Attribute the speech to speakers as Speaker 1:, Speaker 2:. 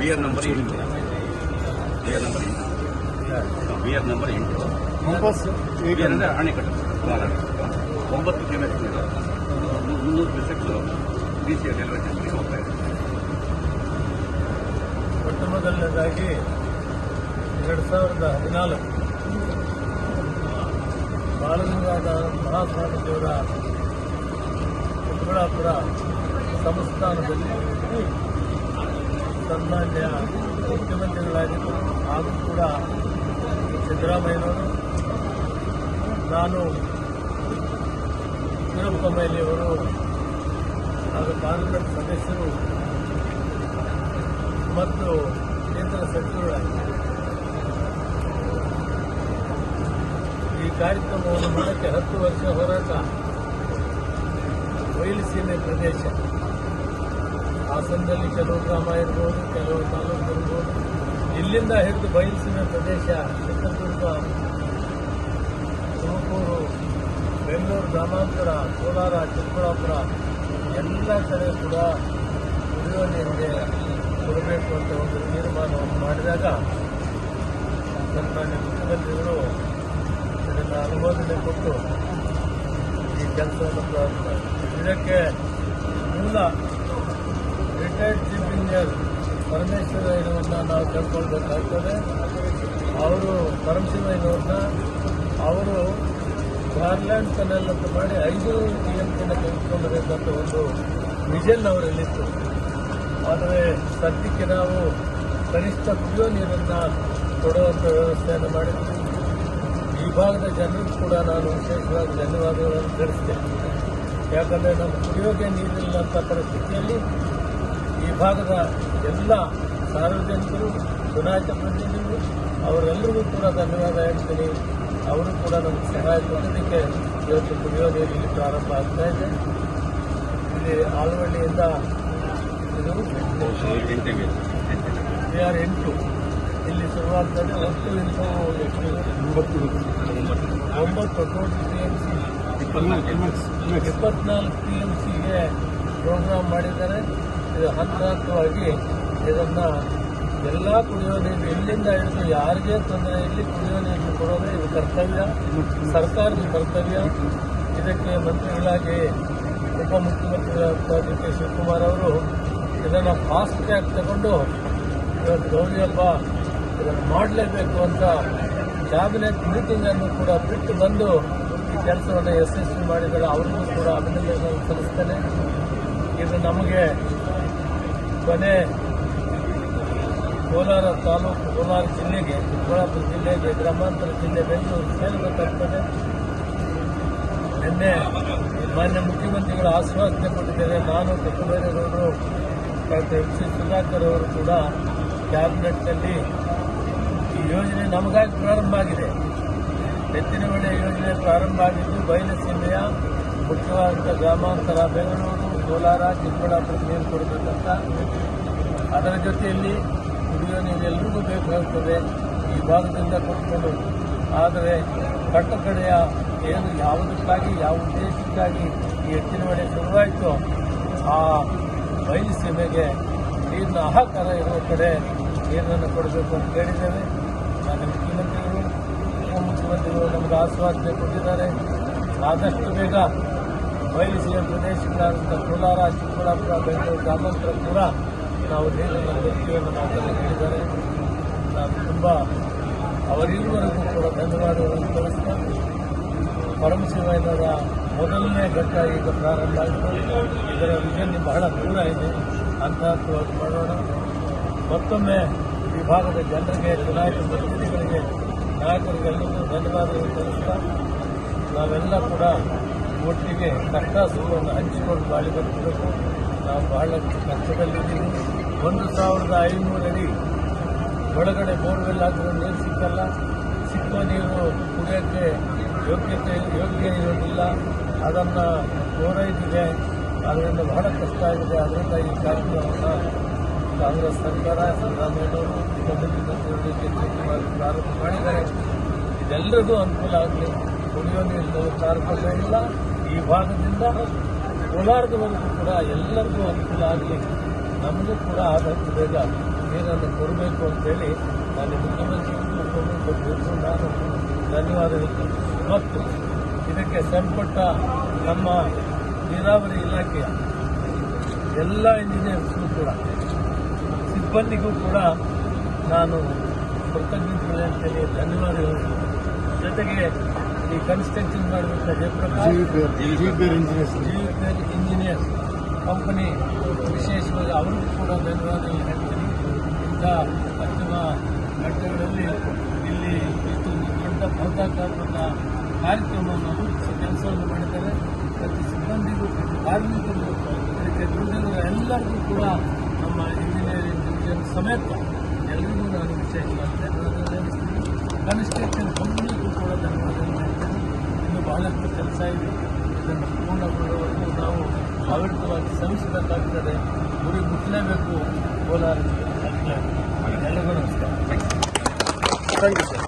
Speaker 1: V R number ಎಂಟು. R number ಎಂಟು. V R number ಎಂಟು.
Speaker 2: ಕಂಪಸ್
Speaker 1: ವಿ ಆರ್ ಅಂದರೆ ಅಣೆಕಟ್ಟು ಮಹಾರಾಷ್ಟ್ರ ಒಂಬತ್ತು ಕಿಲೋಮೀಟರ್ ಮುನ್ನೂರು ಬಿ ಸಿ ರೈಲ್ವೆ ಸ್ಟೇಷನ್ಗೆ ಹೋಗ್ತಾ ಇದೆ
Speaker 3: ಮೊಟ್ಟ ಮೊದಲನೇದಾಗಿ ಎರಡು ಸಾವಿರದ ಹದಿನಾಲ್ಕು ಬಾಲನೂರಾದ ಮಹಾಸ್ವಾಮಿ ದೇವರ ಚಿಕ್ಕಬಳ್ಳಾಪುರ ಸಂಸ್ಥಾನದಲ್ಲಿ ಸನ್ಮಾನ್ಯ ಮುಖ್ಯಮಂತ್ರಿಗಳಾಗಿದ್ದರು ಹಾಗೂ ಕೂಡ ಸಿದ್ದರಾಮಯ್ಯನವರು, ನಾನು ವೀರಪ್ಪ ಅವರು ಹಾಗೂ ಪಾರ್ಲಿಮೆಂಟ್ ಸದಸ್ಯರು, ಮತ್ತು ಕೇಂದ್ರ ಸಚಿವರಾಗಿದ್ದಾರೆ ಈ ಕಾರ್ಯಕ್ರಮವನ್ನು ಮಾಡಕ್ಕೆ ಹತ್ತು ವರ್ಷ ಹೋರಾಟ ಬಯಲುಸೀಮೆ ಪ್ರದೇಶ. ಹಾಸನದಲ್ಲಿ ಕೆಲವು ಗ್ರಾಮ ಇರ್ಬೋದು, ಕೆಲವು ತಾಲೂಕು ಇರ್ಬೋದು ಇಲ್ಲಿಂದ ಹಿಡಿದು ಬಯಲುಸೀಮೆ ಪ್ರದೇಶ ಚಿತ್ರದುರ್ಗ, ತುಮಕೂರು, ಬೆಂಗಳೂರು, ಗ್ರಾಮಾಂತರ, ಕೋಲಾರ, ಚಿಕ್ಕಬಳ್ಳಾಪುರ ಎಲ್ಲ ಕಡೆ ಕೂಡ ಕುಡಿಯುವ ನೀರಿಗೆ ಕೊಡಬೇಕು ಅಂತ ಒಂದು ತೀರ್ಮಾನವನ್ನು ಮಾಡಿದಾಗ ಸನ್ಮಾನ್ಯ ಮುಖ್ಯಮಂತ್ರಿಗಳು ಇದನ್ನು ಅನುಮೋದನೆ ಕೊಟ್ಟು ಈ ಕೆಲಸವನ್ನು ಪ್ರಾರಂಭ. ಇದಕ್ಕೆ ಮೂಲ ರಿಟೈರ್ಡ್ ಚೀಫ್ ಇಂಜಿನಿಯರ್ ಪರಮೇಶ್ವರಯ್ಯನವ್ರನ್ನ ನಾವು ತಿಳ್ಕೊಳ್ಬೇಕಾಗ್ತದೆ ಅವರು ಪರಮಶಿವಯ್ಯನವ್ರನ್ನ ಅವರು ಗಾರ್ಲ್ಯಾಂಡ್ ಕನೆಲ್ ಅಂತ ಮಾಡಿ ಐದು ಟಿ ಎಂ ಸಿನ ತೆಗೆದುಕೊಳ್ಳಬೇಕಂತ ಒಂದು ವಿಷನ್ ಅವರಲ್ಲಿತ್ತು ಆದರೆ ಸದ್ಯಕ್ಕೆ ನಾವು ಕನಿಷ್ಠ ಕುಡಿಯೋ ನೀರನ್ನು ಕೊಡುವಂಥ ವ್ಯವಸ್ಥೆಯನ್ನು ಮಾಡಿದ್ವಿ ಈ ಭಾಗದ ಜನರಿಗೂ ಕೂಡ ನಾನು ವಿಶೇಷವಾಗಿ ಧನ್ಯವಾದಗಳನ್ನು ತಿಳಿಸ್ತೇನೆ ಯಾಕಂದರೆ ನಮ್ಮ ಉದ್ಯೋಗ ನೀರಿಲ್ಲ ಅಂತ ಪರಿಸ್ಥಿತಿಯಲ್ಲಿ ಈ ಭಾಗದ ಎಲ್ಲ ಸಾರ್ವಜನಿಕರು ಚುನಾಯಿತ ಪ್ರತಿನಿಧಿಗಳು ಅವರೆಲ್ಲರಿಗೂ ಕೂಡ ಧನ್ಯವಾದ ಹೇಳ್ತೀನಿ. ಅವರು ಕೂಡ ನಮಗೆ ಸಹಾಯ ಕೊಡೋದಕ್ಕೆ ಇವತ್ತು ಕುಡಿಯೋ ನೀರು ಇಲ್ಲಿ ಪ್ರಾರಂಭ ಆಗ್ತಾ ಇದೆ. ಇಲ್ಲಿ ಆಲವಳ್ಳಿಯಿಂದ ಇದು ವಿ ಆರ್ ಎಂಟು. ಇಲ್ಲಿ ಶುರುವಾಗ್ತದೆ ಒಟ್ಟು ಇಂಟು ಎಷ್ಟು ಒಂಬತ್ತು ಟೋಟಲ್ ಟಿ ಎಂ ಸಿ ಇಪ್ಪತ್ನಾಲ್ಕು ಟಿ ಎಂ ಸಿಗೆ ಪ್ರೋಗ್ರಾಮ್ ಮಾಡಿದ್ದಾರೆ. ಇದು ಹಂತ ಹಂತವಾಗಿ ಇದನ್ನು ಎಲ್ಲ ಕುಡಿಯುವ ನೀರು ಎಲ್ಲಿಂದ ಹಿಡಿದು ಯಾರಿಗೆ ತೊಂದರೆ ಇಲ್ಲಿ ಕುಡಿಯುವ ನೀರು ಕೊಡೋದೇ ಇದು ಕರ್ತವ್ಯ. ಸರ್ಕಾರದ ಕರ್ತವ್ಯ. ಇದಕ್ಕೆ ಮಂತ್ರಿಗಳಾಗಿ ಉಪಮುಖ್ಯಮಂತ್ರಿಗಳಾದ ಡಿ ಕೆ ಶಿವಕುಮಾರ್ ಅವರು ಇದನ್ನು ಫಾಸ್ಟ್ ಟ್ರ್ಯಾಕ್ ತಗೊಂಡು ಇವತ್ತು ಗೌರಿ ಹಬ್ಬ ಇದನ್ನು ಮಾಡಲೇಬೇಕು ಅಂತ ಕ್ಯಾಬಿನೆಟ್ ಮೀಟಿಂಗ್ ಅನ್ನು ಕೂಡ ಬಿಟ್ಟು ಬಂದು ಈ ಕೆಲಸವನ್ನು ಯಶಸ್ವಿ ಮಾಡಿದರೆ. ಅವರಿಗೂ ಕೂಡ ಅಭಿನಂದನೆ ಸಲ್ಲಿಸ್ತೇನೆ. ಇದು ನಮಗೆ ಕೊನೆ ಕೋಲಾರ ತಾಲೂಕು, ಕೋಲಾರ ಜಿಲ್ಲೆಗೆ ಚಿಕ್ಕಬಳ್ಳಾಪುರ ಜಿಲ್ಲೆಗೆ, ಗ್ರಾಮಾಂತರ ಜಿಲ್ಲೆ ಬೆಂಗಳೂರು ಸೇರಬೇಕಾಗ್ತದೆ. ನಿನ್ನೆ ಮಾನ್ಯ ಮುಖ್ಯಮಂತ್ರಿಗಳ ಆಶ್ವಾಸನೆ ಕೊಟ್ಟಿದ್ದಾರೆ ನಾನು ಕೃಷ್ಣಬೈರೇಗೌಡರು ಡಾಕ್ಟರ್ ಎಂ ಸಿ ಸುಧಾಕರ್ ಅವರು ಕೂಡ ಕ್ಯಾಬಿನೆಟ್ನಲ್ಲಿ ಈ ಯೋಜನೆ ನಮಗಾಗಿ ಪ್ರಾರಂಭ ಆಗಿದೆ. ಎತ್ತಿನ ಬೆಳೆ ಯೋಜನೆ ಪ್ರಾರಂಭ ಆಗಿದ್ದು, ಬಯಲಸೀಮೆಯ ಮುಖ್ಯವಾದಂಥ ಗ್ರಾಮಾಂತರ, ಬೆಂಗಳೂರು ಕೋಲಾರ, ಚಿಕ್ಕಬಳ್ಳಾಪುರ ನೀರು ಕೊಡಬೇಕಂತ ಅದರ ಜೊತೆಯಲ್ಲಿ ಕುಡಿಯೋ ನೀರು ಎಲ್ರಿಗೂ ಬೇಕಾಗುತ್ತದೆ. ಈ ಭಾಗದಿಂದ ಕೊಟ್ಕೊಂಡು ಆದರೆ ಕಟ್ಟ ಕಡೆಯ ಏನು ಯಾವುದಕ್ಕಾಗಿ, ಯಾವ ಉದ್ದೇಶಕ್ಕಾಗಿ ಈ ಎತ್ತಿನ ಮಳೆ ಶುರುವಾಯಿತು ಆ ಬಯಲು ಸೀಮೆಗೆ ನೀರಿನ ಇರುವ ಕಡೆ ನೀರನ್ನು ಕೊಡಬೇಕು ಅಂತ ಕೇಳಿದ್ದೇವೆ. ನನ್ನ ಮುಖ್ಯಮಂತ್ರಿಗಳು, ಉಪಮುಖ್ಯಮಂತ್ರಿಗಳು ನಮಗೆ ಆಶ್ವಾಸನೆ ಕೊಟ್ಟಿದ್ದಾರೆ. ಆದಷ್ಟು ಬೇಗ ಬಯಲುಸೀಮೆ ಪ್ರದೇಶಗಳಾದಂಥ ಕೋಲಾರ, ಚಿಕ್ಕಬಳ್ಳಾಪುರ, ಬೆಂಗಳೂರು ಗ್ರಾಮಾಂತರ ಕೂಡ ನಾವು ನೀರಿನ ಅನ್ನೋ ಮಾತನ್ನು ಹೇಳಿದ್ದಾರೆ ನಾವು ತುಂಬ ಅವರಿರುವವರೆಗೂ ಕೂಡ ಧನ್ಯವಾದಗಳನ್ನು ತಿಳಿಸ್ತಾ ಪರಮಶಿವಯ್ಯನವರ ಮೊದಲನೇ ಘಟ್ಟ ಈಗ ಪ್ರಾರಂಭ ಆಯಿತು. ಇದರ ವಿಜನ್ ಬಹಳ ದೂರ ಇದೆ. ಅಂತ ಹಂತವಾಗಿ ಮಾಡೋಣ. ಮತ್ತೊಮ್ಮೆ ಈ ಭಾಗದ ಜನರಿಗೆ, ಚುನಾಯಿತ ಪ್ರತಿನಿಧಿಗಳಿಗೆ, ನಾಯಕರಿಗೆಲ್ಲರಿಗೂ ಧನ್ಯವಾದಗಳು ತಿಳಿಸ್ತಾ ನಾವೆಲ್ಲ ಕೂಡ ಒಟ್ಟಿಗೆ ತಕ್ಕ ಸೂರನ್ನು ಹಂಚಿಕೊಂಡು ಬಾಳಿ ಬರ್ತಿರೋದು ನಾವು ಬಹಳ ಕಷ್ಟದಲ್ಲಿದ್ದೀವಿ. ಒಂದು ಸಾವಿರದ ಐನೂರಡಿ ಒಳಗಡೆ ಬೋರ್ವೆಲ್ ಆದರೂ ನೀರು ಸಿಕ್ಕಲ್ಲ. ಸಿಕ್ಕೋ ನೀರು ಕುಡಿಯೋಕ್ಕೆ ಯೋಗ್ಯತೆ, ಯೋಗ್ಯ ಇರೋದಿಲ್ಲ ಅದನ್ನು ಪೂರೈಸಿದೆ ಅದರಿಂದ ಬಹಳ ಕಷ್ಟ ಆಗಿದೆ. ಅದರಿಂದ ಈ ಕಾರ್ಯಕ್ರಮವನ್ನು ಕಾಂಗ್ರೆಸ್ ಸರ್ಕಾರ ಕೆ ಶಿವಕುಮಾರ್ ಪ್ರಾರಂಭ ಮಾಡಿದ್ದಾರೆ. ಇದೆಲ್ಲರಿಗೂ ಅನುಕೂಲ ಆಗಲಿ ಕುಡಿಯೋ ನೀರು ಕಾರ್ಯಕ್ರಮ ಇಲ್ಲ. ಈ ಭಾಗದಿಂದ ಕೋಲಾರದವರೆಗೂ ಕೂಡ ಎಲ್ಲರಿಗೂ ಅನುಕೂಲ ಆಗಲಿ. ನಮಗೂ ಕೂಡ ಆದಷ್ಟು ಬೇಗ ನೀರನ್ನು ಕೊಡಬೇಕು ಅಂತೇಳಿ ನಾನು ಮುಖ್ಯಮಂತ್ರಿಗಳು ನಾನು ಧನ್ಯವಾದಗಳು. ಮತ್ತು ಇದಕ್ಕೆ ಸಂಪಟ್ಟ ನಮ್ಮ ನೀರಾವರಿ ಇಲಾಖೆಯ ಎಲ್ಲ ಇಂಜಿನಿಯರ್ಸ್ಗೂ ಕೂಡ, ಸಿಬ್ಬಂದಿಗೂ ಕೂಡ ನಾನು ಕೃತಜ್ಞತೆ ಅಂತೇಳಿ ಧನ್ಯವಾದಗಳು. ಜೊತೆಗೆ ಈ ಕನ್ಸ್ಟ್ರಕ್ಷನ್ ಮಾಡಿದಂಥ ಜಯಪ್ರಕಾಶ್
Speaker 2: ಜಿಪಿಆರ್ ಇಂಜಿನಿಯರ್ಸ್
Speaker 3: ಕಂಪನಿ ವಿಶೇಷವಾಗಿ ಅವರಿಗೂ ಕೂಡ ಧನ್ಯವಾದಗಳು ಹೇಳ್ತೀನಿ. ಇಂಥ ಪಶ್ಚಿಮ ಘಟ್ಟಗಳಲ್ಲಿ ಇಲ್ಲಿ ಇಷ್ಟು ದೊಡ್ಡ ಬೃಹದಾಕಾರದ ಕಾರ್ಯಕ್ರಮವನ್ನು ರೂಪಿಸಿ ಕೆಲಸವನ್ನು ಮಾಡಿದ್ದಾರೆ. ಪ್ರತಿ ಸಿಬ್ಬಂದಿಗೂ ಕಾರ್ಮಿಕರು ಪ್ರತಿ ದುಡಿದಿರುವ ಎಲ್ಲರಿಗೂ ಕೂಡ ನಮ್ಮ ಇಂಜಿನಿಯರಿಂಗ್ ಡಿವಿಷನ್ ಸಮೇತ ಎಲ್ಲರಿಗೂ ನಾನು ವಿಶೇಷವಾಗಿ ಧನ್ಯವಾದಗಳು ಕನ್ಸ್ಟ್ರಕ್ಷನ್ ಕಂಪನಿಗೂ ಕೂಡ ಧನ್ಯವಾದಗಳು ಹೇಳ್ತೀನಿ ಇನ್ನು ಬಹಳಷ್ಟು ಕೆಲಸ ಇದೆ. ಇದನ್ನು ಪೂರ್ಣಗೊಳ್ಳುವವರೆಗೂ ನಾವು ಅವಿರತವಾಗಿ ಶ್ರಮಿಸಬೇಕಾಗ್ತದೆ. ಗುರಿ ಮುಟ್ಟಲೇಬೇಕು ಕೋಲಾರ ಎಲ್ಲರಿಗೂ ನಮಸ್ಕಾರ.
Speaker 2: Thank you sir